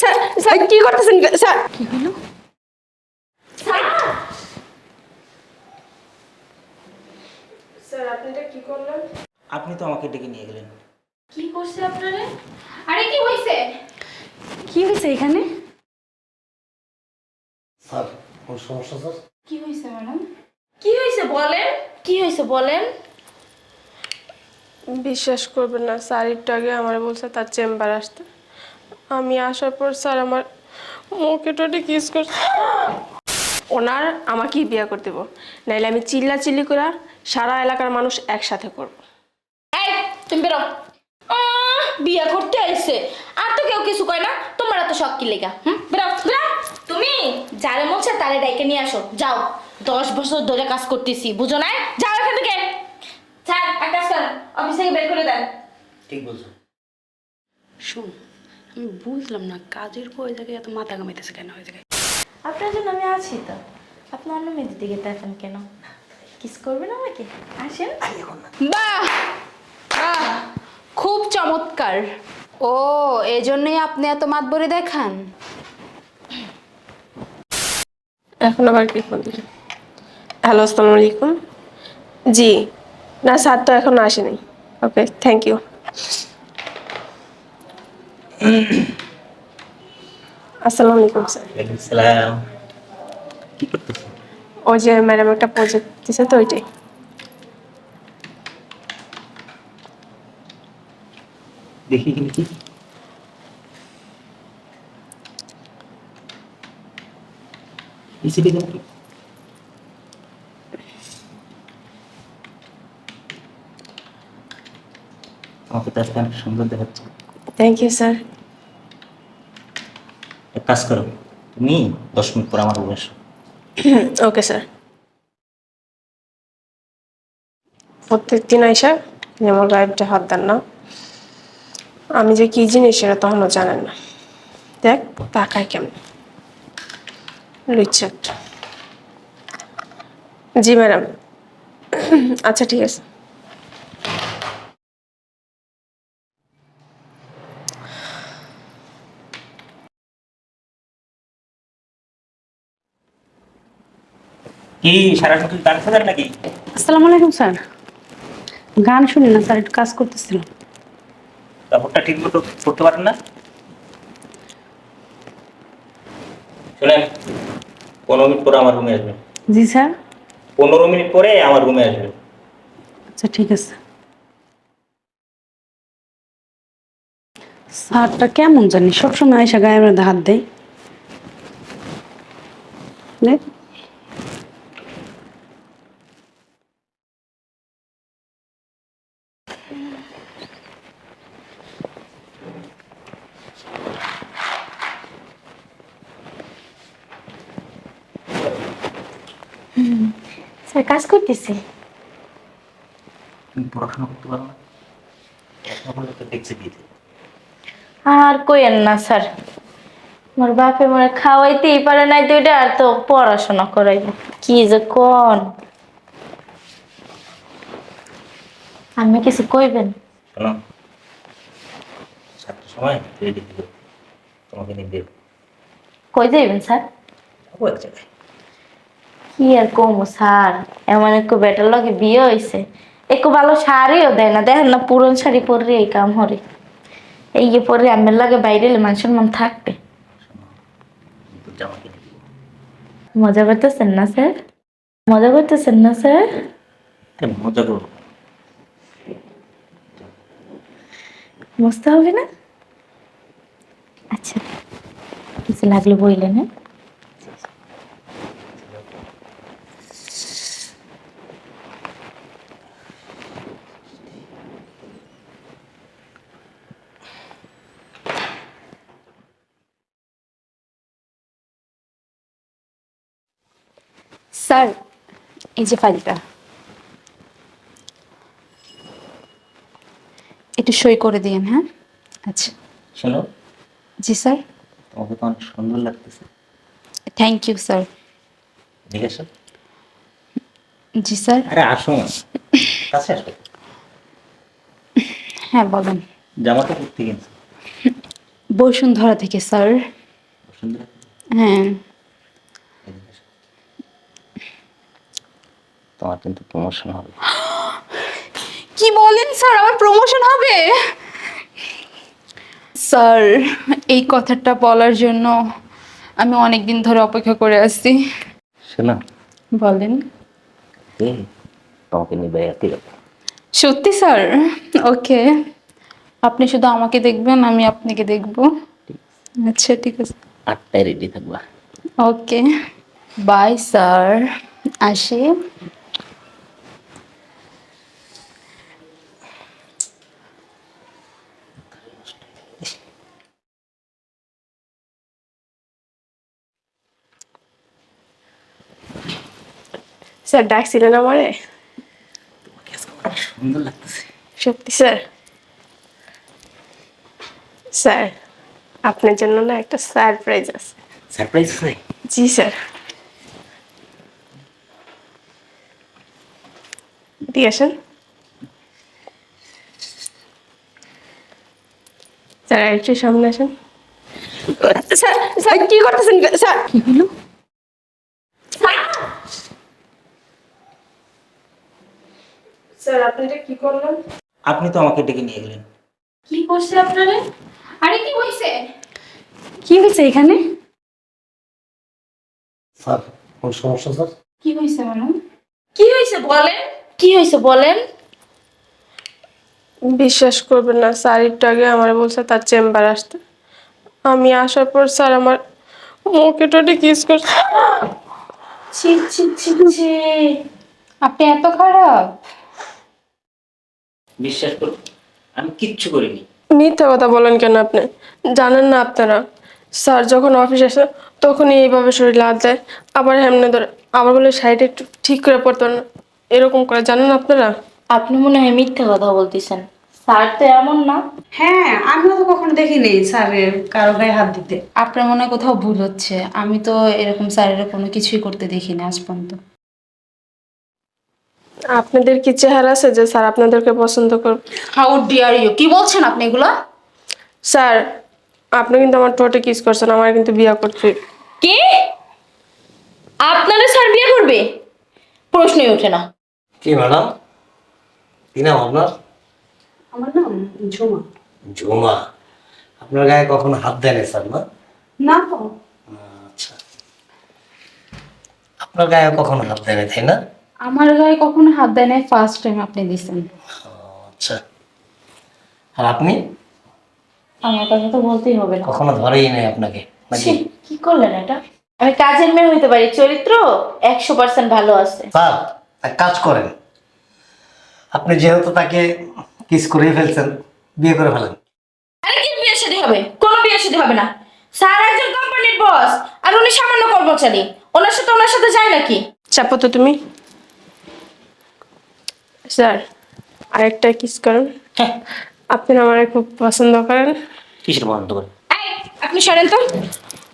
Sir sir কি করতেছেন? Sir. কি হলো? স্যার! আপনি এটা কি করলেন? আপনি তো আমাকে ডেকে নিয়ে গেলেন। কি করছে আপনারা? আরে কি হইছে? কি হয়েছে এখানে? স্যার কোন সমস্যা স্যার? কি হইছে ম্যাডাম? কি হইছে বলেন? কি হইছে বলেন? বিশ্বাস করবেন না স্যার একটু আগে আমার বলছে তার চেম্বার আসতে। আমি আসার পর স্যার আমার মুখে টোটে কিস করছে ওনার আমাকেই বিয়ে করে দেবো। নাইলে আমি চিল্লা চিল্লি করে সারা এলাকার মানুষ একসাথে করব। এই তুমি বেরো। বিয়া করতে আইছে। আর তো কেউ কিছু কয় না তোমার এত শখ কি লেগা? হুম? বেরো বেরো। তুমি যারে মন চায় তারে ডাইকে নিয়ে আসো। যাও। দশ বছর ধরে কাজ করতেছি বুঝো না যাও এখান থেকে। স্যার এক কাজ করেন। অফিস থেকে বের করে দেন। ঠিক বলছো। শোন আমি বুঝলাম না কাজের পর ওই জায়গায় এত মাথা ঘামাইতেছে কেন ওই জায়গায়? আপনার জন্য আমি আছি তো। আপনি অন্য মেয়েদের দিকে দেখেন কেন? কিস করবেন আমাকে? আসেন। বাহ! বাহ! খুব চমৎকার। ও এই জন্যই আপনি এত মাতবরি দেখান। এখন আবার কি ফোন দিলেন? হ্যালো আসসালামু আলাইকুম। জি না স্যার তো এখন আসেনি। Okay thank you. আসসালামু আলাইকুম স্যার। ওয়ালাইকুম সালাম। কি করতেছো ওই যে ম্যাডাম একটা প্রজেক্ট দিছে তো ওইটাই। দেখি কি। আমাকে তো আজকে অনেক সুন্দর দেখাচ্ছে। থ্যাংক ইউ স্যার এক কাজ করো তুমি দশ মিনিট পর আমার রুমে এসো। ওকে স্যার প্রত্যেক দিন আইসা আমার গায়েবটা হাত দেন না। আমি যে কি জিনিস সেটা তখনও জানেন না। দেখ তাকায় কেমন। একটা। জি ম্যাডাম। আচ্ছা ঠিক আছে। কি সারাক্ষণ কি গান শোনেন নাকি? আসসালামু আলাইকুম স্যার। গান শুনি না স্যার একটু কাজ করতেছিলাম কাপড়টা ঠিক মতো করতে পারেন না? শোনেন পনেরো মিনিট পরে আমার রুমে আসবেন জি স্যার। পনেরো মিনিট পরে আমার রুমে আসবেন আচ্ছা ঠিক আছে। স্যারটা কেমন জানি সবসময় আইসা গায়ে হাত দেয়। স্যার কাজ করতেছি। তুমি পড়াশোনা করতে পারো না। পড়াশোনা করলে তো দেখছে দিতে আর কইেন না স্যার। মোর বাপে মোরে খাওয়াইতেই পারে নাই দুইটা আর তো পড়াশোনা করাইব। কি যে কোন? আমি কিছু কইবেন? সময় তোমাকে নিয়ে কই যাইবেন স্যার? যাব এক জায়গায়। কি আর কম স্যার? এমন একটু বেটার লগে বিয়ে হয়েছে একটু ভালো শাড়িও দেয় না। দেখেন না পুরন শাড়ি পরে এই কাম হরে। এই যে পরে আমের লাগে বাইরে এলে মানুষের মন থাকবে। মজা করতেছেন না স্যার? মজা করতেছেন না স্যার? মজা করব? বুঝতে হবে না? আচ্ছা কিছু লাগলে বইলেন হ্যাঁ? স্যার এই যে ফাইলটা। একটু সই করে দিয়েন হ্যাঁ? আচ্ছা। শোনো। জি স্যার। তোমাকে তো অনেক সুন্দর লাগতেছে। থ্যাংক ইউ স্যার ঠিক আছে জি স্যার। আরে আসো না। কাছে আসো হ্যাঁ বলেন। জামা তো কুর্তি কিনছে বসুন্ধরা থেকে স্যার। বসুন্ধরা হ্যাঁ। তোমার কিন্তু প্রমোশন হবে। কি বলেন স্যার? আমার প্রমোশন হবে? স্যার এই কথাটা বলার জন্য আমি অনেক দিন ধরে অপেক্ষা করে আসছি শোনা। বলেন। তোমাকে নিয়ে বেড়াতে সত্যি স্যার? ওকে। আপনি শুধু আমাকে দেখবেন আমি আপনাকে দেখব। আচ্ছা ঠিক আছে। আটটায় রেডি থাকবা। ওকে। Bye sir. আসি। স্যার ডাকছিলেন আমারে? সুন্দর লাগতেছে সত্যি স্যার। স্যার আপনার জন্য না একটা সারপ্রাইজ আছে। সারপ্রাইজ আছে? জি স্যার। দিয়ে আসেন। স্যার আর একটু সামনে আসেন। স্যার স্যার কি করতেছেন? স্যার। কি হলো? স্যার আপনি এটা কি করলেন? আপনি তো আমাকে ডেকে নিয়ে গেলেন। কি করছে আপনারা? আরে কি হয়েছে? কি হয়েছে এখানে? স্যার কোন সমস্যা স্যার? কি হয়েছে ম্যাডাম? কি হয়েছে বলেন? কি হয়েছে বলেন? বিশ্বাস করবেন না স্যার একটু আগে আমার বলছে তার চেম্বার আসতে। আমি আসার পর স্যার আমার মুখে টোটে কিস করছে। ছি ছি ছি ছি। আপনি এত খারাপ। বিশ্বাস করুন আমি কিচ্ছু করিনি। মিথ্যা কথা বলেন কেন আপনি? জানেন না আপনারা। স্যার যখন অফিস আসে তখনই এইভাবে শরীর লাদ দেয়। আবার এমনি ধরে আবার বলে সাইডে একটু ঠিক করে পড়তো না এরকম করে জানেন আপনারা? আপনি মনে হয় মিথ্যা কথা বলতেছেন। স্যার তো এমন না? হ্যাঁ আমিও তো কখনো দেখিনি স্যারের কারও গায়ে হাত দিতে। আপনার মনে হয় কোথাও ভুল হচ্ছে? আমি তো এরকম স্যারের কোনো কিছুই করতে দেখিনি আজ পর্যন্ত। আপনাদের কি চেহারা আছে যে স্যার আপনাদেরকে পছন্দ করবে হাউ ডিয়ার ইউ কি বলছেন আপনি এগুলা? স্যার আপনি কিন্তু আমার টোটে কিস করছেন আমার কিন্তু বিয়ে করতে কে? আপনারা স্যার বিয়ে করবে? প্রশ্নই ওঠে না। কি ম্যাডাম? কি নাম আপনার? আমার নাম ঝুমা। ঝুমা? আপনার গায়ে কখনো হাত দেয়নি স্যার না? না। আচ্ছা। আপনার গায়ে কখনো হাত দেয়নি তাই না? আমার গায়ে কখনো হাত দেয় নাই ফার্স্ট টাইম আপনি দিছেন। আচ্ছা। আর আপনি? আমার কথা তো বলতেই হবে না। কখনো ধরেই নাই আপনাকে নাকি? ছি, কি করলেন এটা? আমি কাজের মেয়ে হইতে পারি চরিত্র একশো পার্সেন্ট ভালো আছে। স্যার এক কাজ করেন। আপনি যেহেতু তাকে কিস করে ফেলছেন বিয়ে করে ফেলেন। আরে কি বিয়ে শাদী হবে? কোনো বিয়ে শাদী হবে না। স্যার একজন কোম্পানির বস আর উনি সামান্য কর্মচারী। ওনার সাথে ওনার সাথে যায় নাকি? চাপো তো তুমি। স্যার আরেকটা কিস করেন। হ্যাঁ। আপনি আমার খুব পছন্দ করেন। কিসের বন্ধ করে এই, আপনি সরেন তো।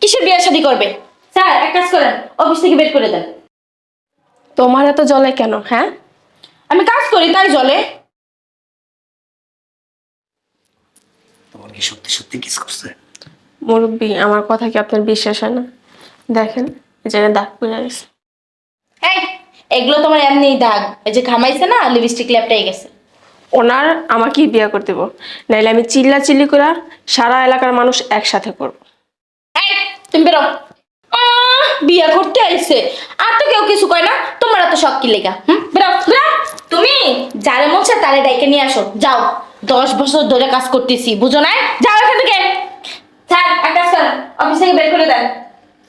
কিসের বিয়ে শাদী করবে? স্যার এক কাজ করেন অফিস থেকে বের করে দেন। তোমার এত জলে কেন হ্যাঁ? আমি কাজ করি তাই জলে তোমার কি সত্যি সত্যি কিস করছে? মুরব্বী আমার কথা কি আপনার বিশ্বাস হয় না? দেখেন এই জায়গায় দাগ পড়ে গেছে। এই এগুলো তোমার এমনিই দাগ। এই যে ঘামাইছে না লিপস্টিক ল্যাপটাই গেছে। ওনার আমাকেই বিয়ে করতে দেবো? নাইলে আমি চিল্লা চিল্লি করে সারা এলাকার মানুষ একসাথে করব। এই তুমি বেরো। বিয়ে করতে আইছে। আর তো কেউ কিছু কয় না তোমার এত শখ কি লেগা? হুম বেরো বেরো। তুমি যারে মনছে তারে ডাইকে নিয়ে আসো। যাও। দশ বছর ধরে কাজ করতেছি বুঝো না যাও এখান থেকে। স্যার এক কাজ করেন। অফিস থেকে বের করে দেন।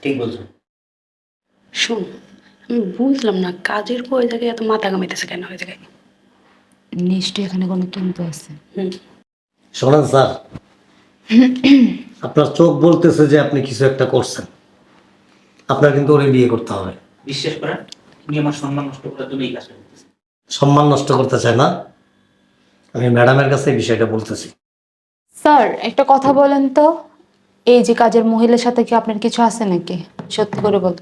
ঠিক বলছো। শোন আমি বুঝলাম না কাজের পর ওই জায়গায় এত মাথা ঘামাইতেছে কেন ওই জায়গায়? নিশ্চয়ই এখানে কোনো কিন্তু আছে। হুম। শোনেন স্যার আপনার চোখ বলতেছে যে আপনি কিছু একটা করছেন। আপনার কিন্তু ওরে বিয়ে করতে হবে। বিশ্বাস করেন তুমি আমার সম্মান নষ্ট করার জন্য এই কাজটা করতেছে। সম্মান নষ্ট করতে চায় না। আমি ম্যাডামের কাছে এই বিষয়টা বলতেছি। স্যার একটা কথা বলেন তো এই যে কাজের মহিলার সাথে কি আপনার কিছু আছে নাকি? সত্যি করে বল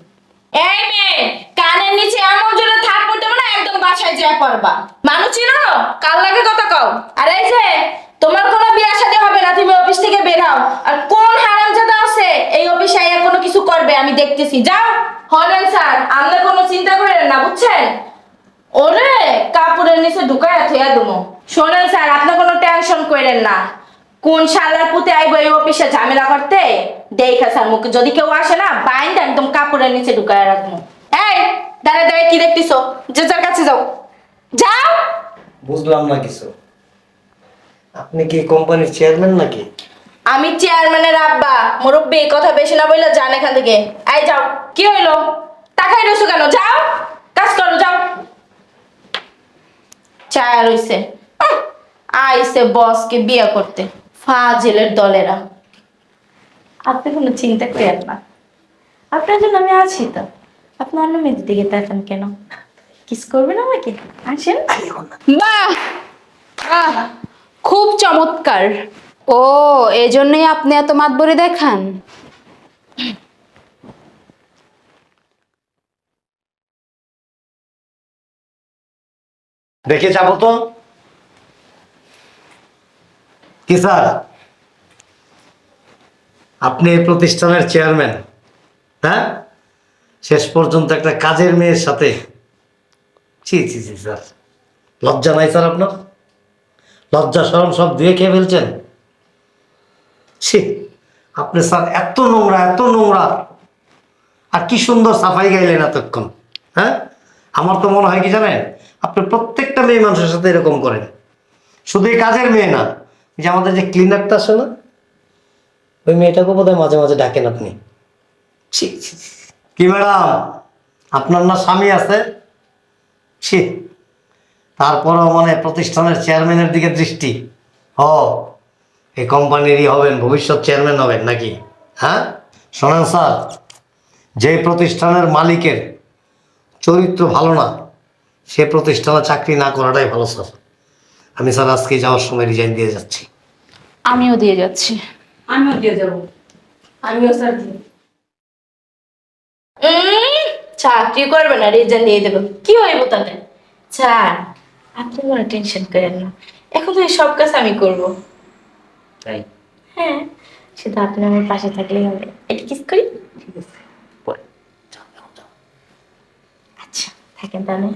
এই মেয়ে, কানের নিচে এমন জোরে থাপ্পড় দেবো না, একদম বাসায় যায় পড়বা। মানুষ চিনো? কাল লাগে কথা কও? আর এই যে, তোমার কোনো বিয়ে শাদী হবে না, তুমি অফিস থেকে বের হও। আর কোন হারামজাদা আছে, এই অফিসে আইয়া কোনো কিছু করবে, আমি দেখতেছি। যাও, হলেন স্যার আমরা কোনো চিন্তা করেন না, বুঝছেন? ওরে, কাপড়ের নিচে ঢুকায় থইয়া দুমো। শোনেন স্যার, আপনি কোনো টেনশন করেন না। কোন শালার পুঁতে আইব এই অফিসে ঝামেলা করতে? দেখা স্যার মুখ যদি কেউ আসে না বাইন্ড একদম কাপড়ের নিচে ঢুকায় রাখব। এই দাঁড়ে দাঁড়ে কি দেখতেছো? যে যার কাছে যাও। যাও! বুঝলাম না কিছু। আপনি কি কোম্পানির চেয়ারম্যান নাকি? আমি চেয়ারম্যানের আব্বা। মুরব্বী কথা বেশি না বললে যান এখান থেকে। এই যাও। কি হইল? টাকাই রইছো কেন? যাও! কাজ করো যাও। চায়া রইছে। আইছে বসকে বিয়ে করতে। ফাজিলের দলেরা। আপনি কোনো চিন্তা করেন না। আপনার জন্য আমি আছি তো। আপনি অন্য মেয়েদের দিকে তাকান কেন? কিস করবেন আমাকে? আসেন। বাহ বাহ খুব চমৎকার। ও এই জন্যই আপনি এত মাতবরি দেখান। দেখে যাব তো। কি স্যার? আপনি এই প্রতিষ্ঠানের চেয়ারম্যান হ্যাঁ? শেষ পর্যন্ত একটা কাজের মেয়ের সাথে। ছি ছি ছি, স্যার। লজ্জা নাই স্যার আপনার? লজ্জা সরম সব দিয়ে খেয়ে ফেলছেন? ছি, আপনি স্যার, এত নোংরা এত নোংরা। আর কি সুন্দর সাফাই গাইলেন এতক্ষণ হ্যাঁ? আমার তো মনে হয় কি জানেন? আপনি প্রত্যেকটা মেয়ে মানুষের সাথে এরকম করেন। শুধু এই কাজের মেয়ে না যে আমাদের যে ক্লিনারটা আছে না, ওই মেয়েটাকে বোধহয় মাঝে মাঝে ডাকেন আপনি। কি ম্যাডাম? আপনার না স্বামী আছে? ছি। তারপরেও মানে প্রতিষ্ঠানের চেয়ারম্যানের দিকে দৃষ্টি। হ, এই কোম্পানিরই হবেন, ভবিষ্যৎ চেয়ারম্যান হবেন নাকি? হ্যাঁ? শোনেন স্যার, যে প্রতিষ্ঠানের মালিকের চরিত্র ভালো না, সে প্রতিষ্ঠানে চাকরি না করাটাই ভালো, স্যার। আমি স্যার আজকে যাওয়ার সময় রিজাইন দিয়ে যাচ্ছি। আমিও দিয়ে যাচ্ছি। আমিও দিয়ে যাব। আমিও স্যার চাকরি করবে না রিজন দিয়ে দেবো। কি হইব আপনি কোনো টেনশন করেন না। এখন তো এই সব কাজ আমি করব। তাই? হ্যাঁ শুধু আপনি আমার পাশে থাকলেই হবে। এটা কিস করি? পরে। আচ্ছা থাকেন তাহলে।